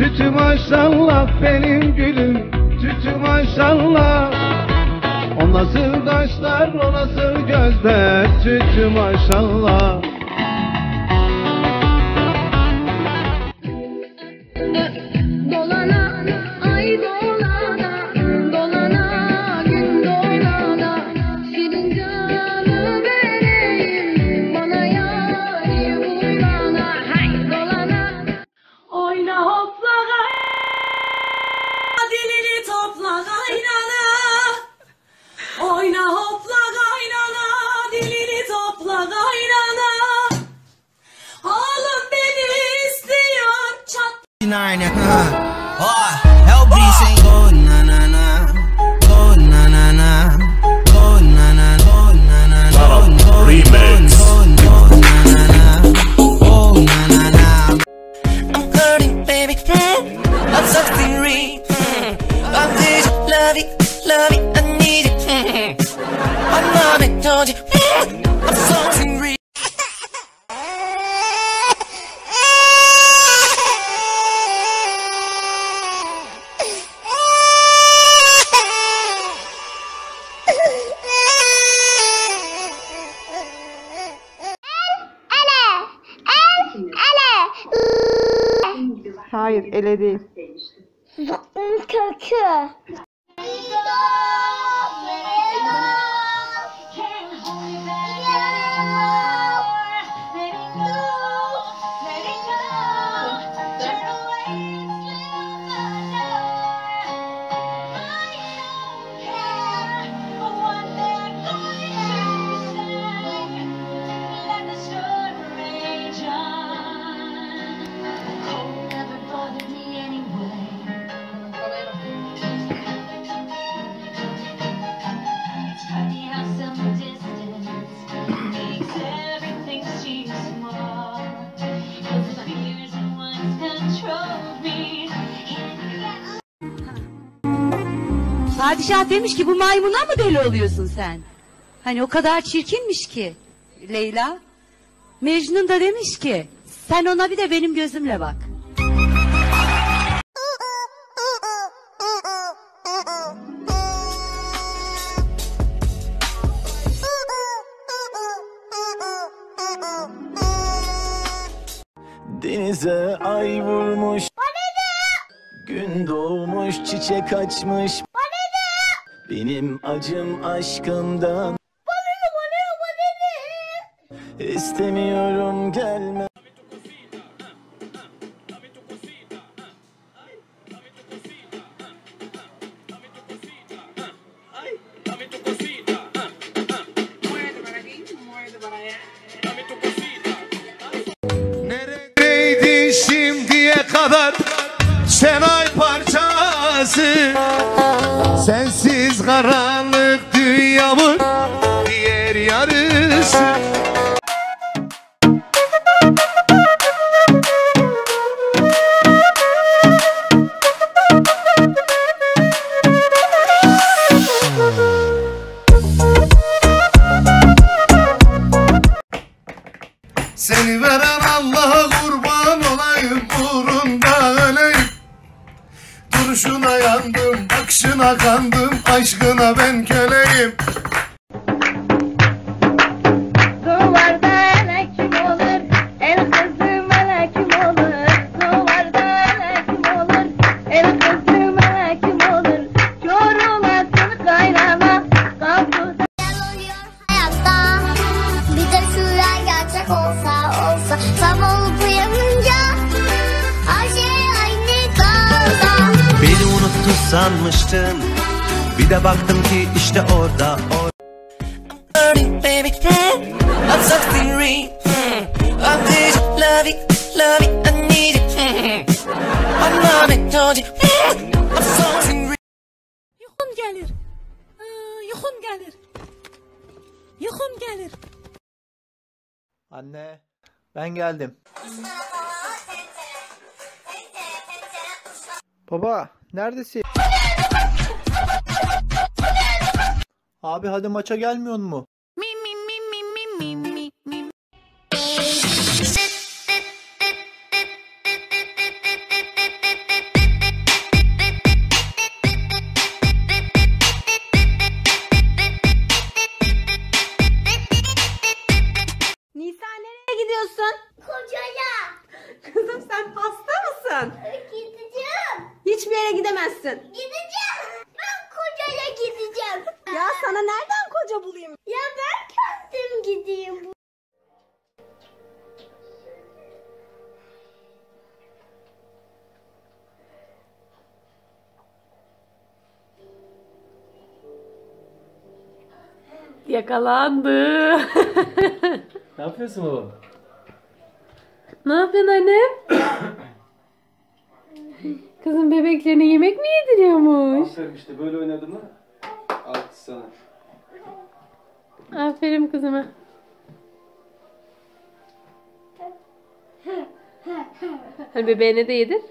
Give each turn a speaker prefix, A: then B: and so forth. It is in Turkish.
A: Tütü maşallah benim gülüm Tütü maşallah. O nasıl kaşlar o nasıl gözler Tütü maşallah
B: Hayır, ele değil.
C: Kökü
D: Padişah demiş ki bu maymuna mı deli oluyorsun sen? Hani o kadar çirkinmiş ki Leyla. Mecnun da demiş ki sen ona bir de benim gözümle bak.
E: Denize ay vurmuş Gün doğmuş çiçek açmış Benim acım aşkımdan. İstemiyorum gelme
A: Sensiz karanlık dünyamın diğer yarısı. Seni veren Allah'a kurban olayım uğrunda öleyim. Duruşuna yandım, bakışına kandım, aşkına ben köleyim.
C: Duvarda elekim olur, el kızı
F: Mm, my mama told you. Mm, I'm something real.
G: Yuhun gelir. Aa, yuhun gelir. Yuhun gelir.
E: Anne ben geldim Baba neredesin? Abi hadi maça gelmiyor mu?
H: Nisa nereye
I: gidiyorsun? Kocaya. Kızım sen pasta mısın?
H: Hiçbir yere gidemezsin.
I: Gideceğim. Ben kocaya gideceğim.
H: Ya sana nereden koca bulayım?
I: Ya ben kendim gideyim.
B: Yakalandı.
J: Ne yapıyorsun baba?
B: ne yapıyorsun anne? Kızım bebeklerine yemek mi yediriyormuş?
J: Aferin işte böyle oynadı mı? Alkış sana.
B: Aferin kızıma. Hani bebeğine de yedir.